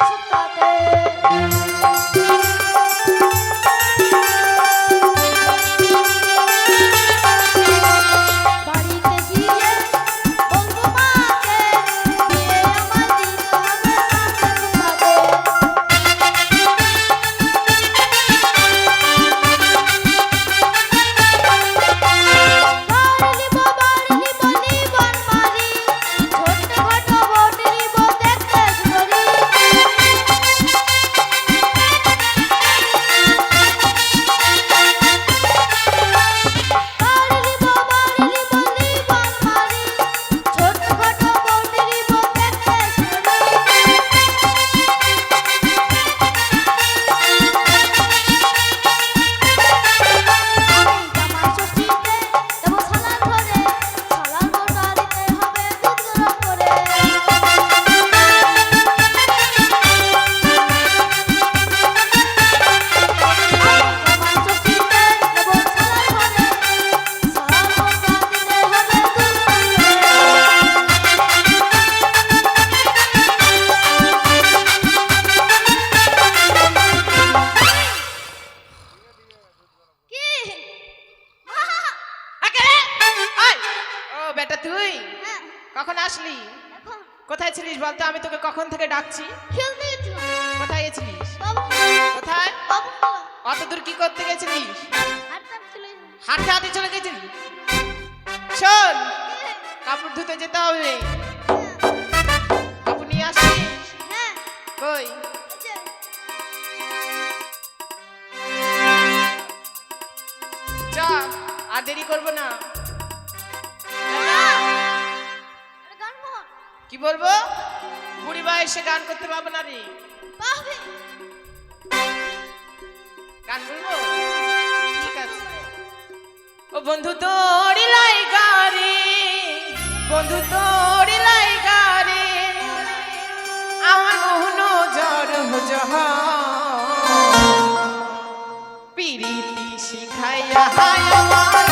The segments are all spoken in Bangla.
সুতাতে থেকে খেলতে কোথায় গেছিলিস? কোথায়? অত দূর কি করতে গেছিলিস? হাঁটতে চলে হাঁটতে চলে গেছিলি? শোন কাপড় ধুতে যেতে হবে। কাপড় নিয়ে আসছিস হ্যাঁ। কই? আচ্ছা। আর দেরি করব না। কি বলব? বুড়ি বয়সে গান করতে পারব না রে? গান বলব ঠিক আছে। ও বন্ধু তোরি লাই গারে বন্ধু তোরি লাই গারে আমার মোহন জর জহ। পিরিতি শিখাইয়া হায় আমার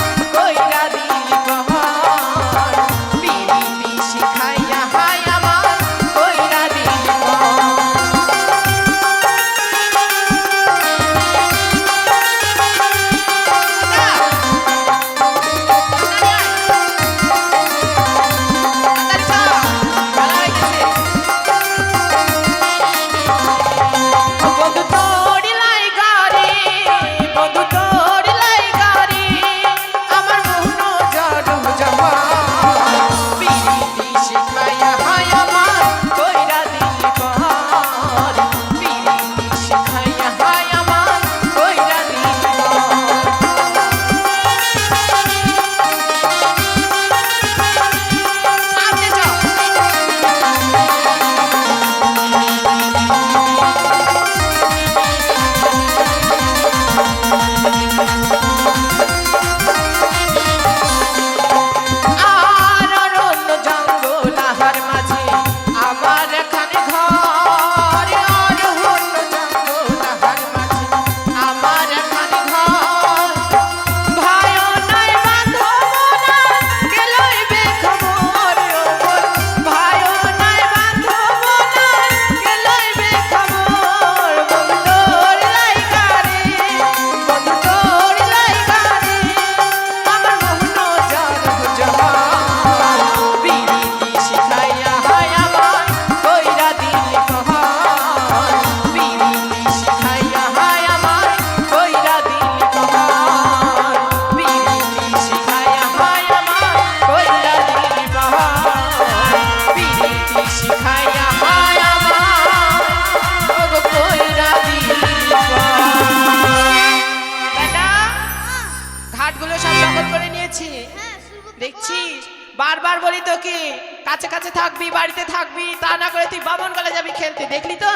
বলি কাছে কাছে থাকবি, বাড়িতে থাকবি, তা না করে তুই বামন গলে যাবি খেলতে। দেখলি তো?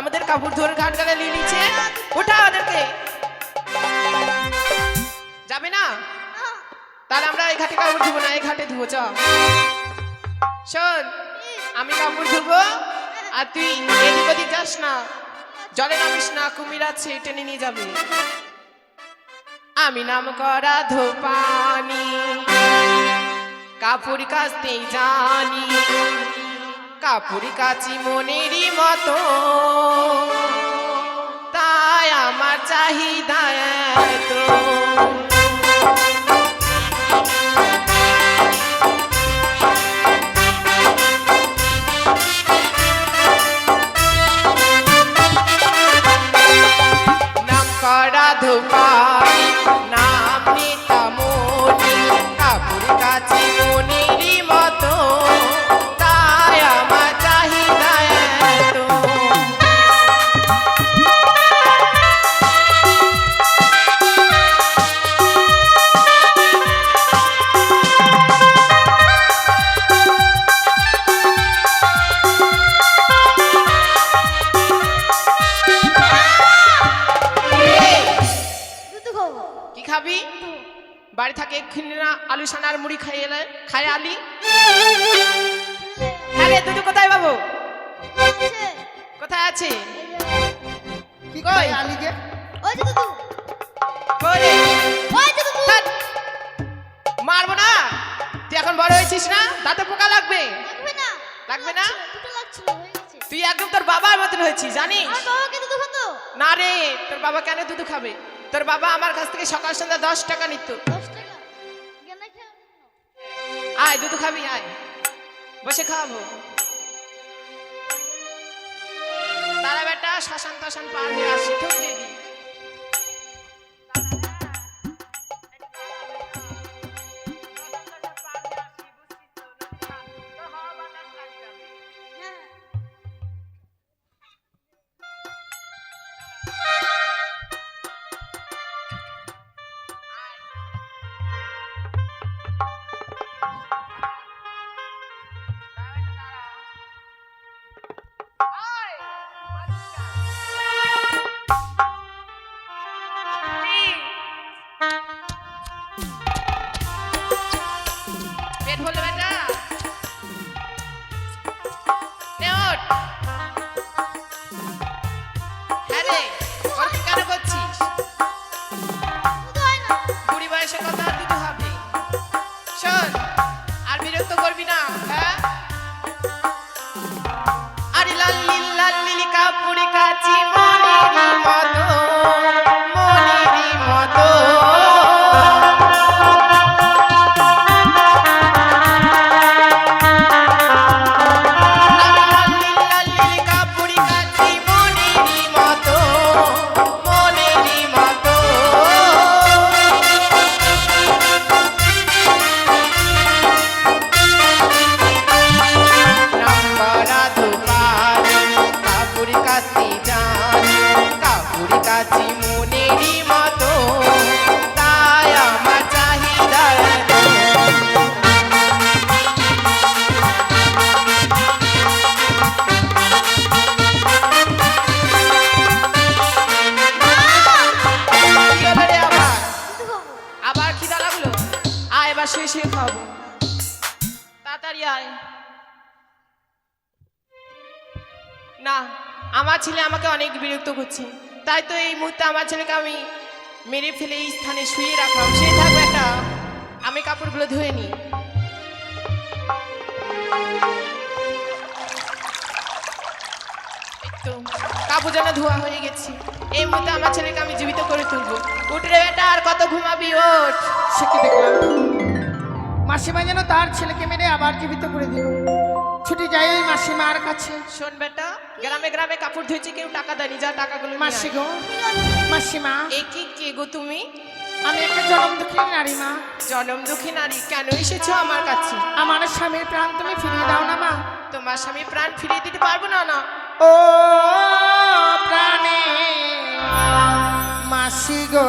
আমাদের কাপড় ধরে ঘাট গলে নিয়ে নিচ্ছে। ওঠা ওদেরকে। যাবে না? তাহলে আমরা এই ঘাটে কাপড় ধুবো না, এই ঘাটে ধুবো, চ। শোন, আমি কাপড় ধুবো, আর তুই এদিক ওদিক যাস না। জলে নামিস না, কুমির আছে, টেনে নিয়ে যাবে। আমি নাম করা ধোপানি। কাপড় কাছতে জানি কাপুরি কাচি মনেরই মতো। তাই আমার চাহিদা এত। বাড়ি থাকে এক্ষুনি না আলু সানার মুড়ি খাইয়ে এলে খায় আলি। হ্যাঁ রে দুধু কোথায় বাবু? কোথায় আছে? কি কই? আলিকে ওই যে ওই যে দুধু মারবো না? তুই এখন বড় হয়েছিস না? দাঁতে পোকা লাগবে? লাগবে না। লাগবে না? দুটো লাগছিল তুই একদম তোর বাবার মতন হয়েছিস জানিস? বাবাকে দুধ খাতো না রে তোর বাবা কেন দুধ খাবে? তোর বাবা আমার কাছ থেকে সকাল সন্ধ্যা দশ টাকা নিত। আয় দুধ খাবি আয়। বসে খাওয়াবো তারা বেটা শ্মশান টাশান পার হয়ে আসি ঠুক দিয়ে কাচি যান মতো তাই আমার চাহিদা আবার খিদা লাগল আয় এবার শুয়ে খাব। তাড়াতাড়ি আয়। না। আমার ছেলে আমাকে অনেক বিরক্ত করছে। তাই তো এই মুহূর্তে আমার ছেলেকে আমি মেরে ফেলে এই স্থানে শুয়ে রাখলাম। সে থাকবে একটা আমি কাপড়গুলো ধুয়ে নিই। কাপড় যেন ধোয়া হয়ে গেছে। এই মুহূর্তে আমার ছেলেকে আমি জীবিত করে তুলবো। উঠ বেটা আর কত ঘুমাবি ওঠ কি দেখলাম? মাসিমা যেন তার ছেলেকে মেরে আবার জীবিত করে দিল। ছুটি যাই ওই মাসিমার কাছে। শোন বেটা গ্রামে গ্রামে কাপড় ধুয়েছে কেউ টাকা দেয়নি যা টাকাগুলো মাসি। গো মাসিমা এ কি কে গো তুমি? আমি একটা জনম দুঃখী নারী মা। জনম দুঃখী নারী কেন এসেছ আমার কাছে? আমার স্বামীর প্রাণ তুমি ফিরিয়ে দাও না মা। তোমার স্বামী প্রাণ ফিরিয়ে দিতে পারব না না? ও প্রাণে মাসি গো।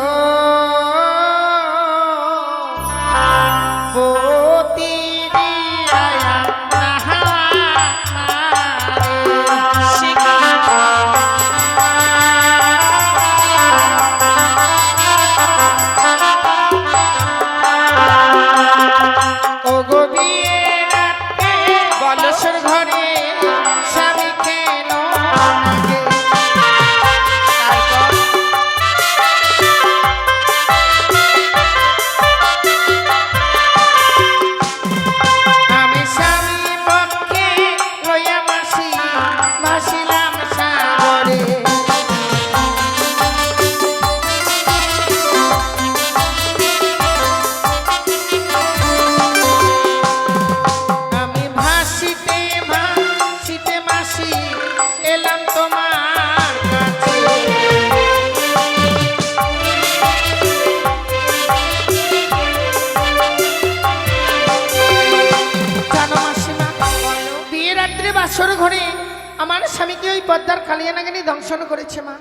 স্বামীকে ওই পদ্মার কালিয়ানাগানি দংশন করেছে মা।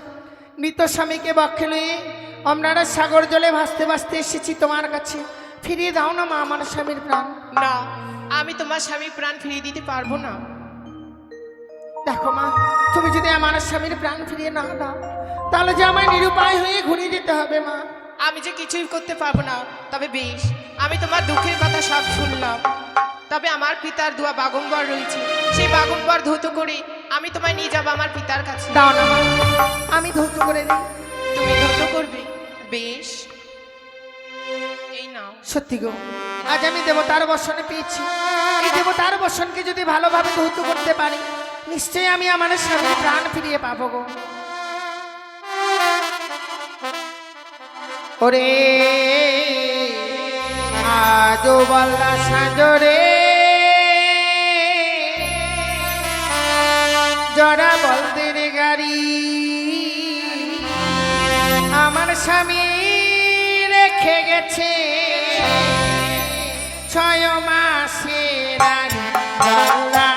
মৃত স্বামীকে বক্ষে লয়ে আমরা সাগর জলে ভাসতে ভাসতে এসেছি তোমার কাছে। ফিরিয়ে দাও না মা আমার স্বামীর প্রাণ। না আমি তোমার স্বামীর প্রাণ ফিরিয়ে দিতে পারব না। দেখো মা তুমি যদি আমার স্বামীর প্রাণ ফিরিয়ে না দাও তাহলে যে আমায় নিরুপায় হয়ে ঘুরে যেতে হবে মা। আমি যে কিছুই করতে পারব না তবে বেশ আমি তোমার দুঃখের কথা সব শুনলাম। তবে আমার পিতার দুয়া বাগম্বর রয়েছে। সেই বাগম্বর ধৌত করে আমি তোমায় নিয়ে যাব আমার পিতার কাছে। দাও না আমি ধৌত করে দিই। তুমি ধৌত করবে? বেশ। এই নাও। সত্যি গো আজ আমি দেবতার বসনে পেয়েছি। এই দেবতার বসনকে যদি ভালোভাবে ধৌত করতে পারি নিশ্চয়ই আমি আমার স্বামীর প্রাণ ফিরিয়ে পাবো গো। ওরে আজো বল্লা সাজরে জরা বলতে রে গাড়ি। আমার স্বামী রেখে গেছে। ছয় মাসের আগে গলা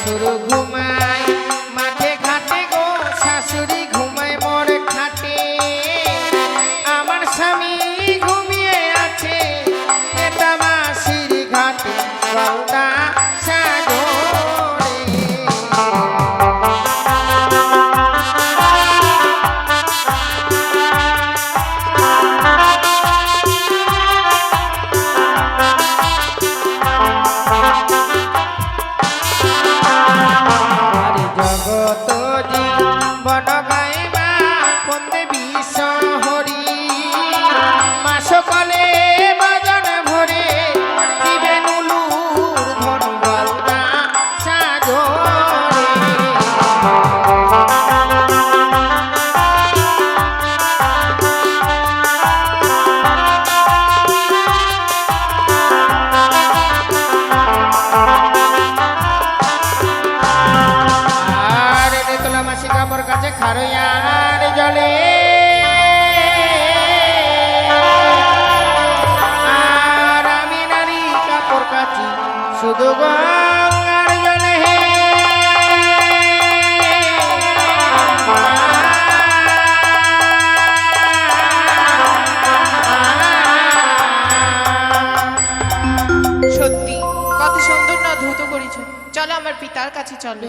সাজরে সত্যি কত সুন্দর না ধৌত করেছ। চলো আমার পিতার কাছে চলো।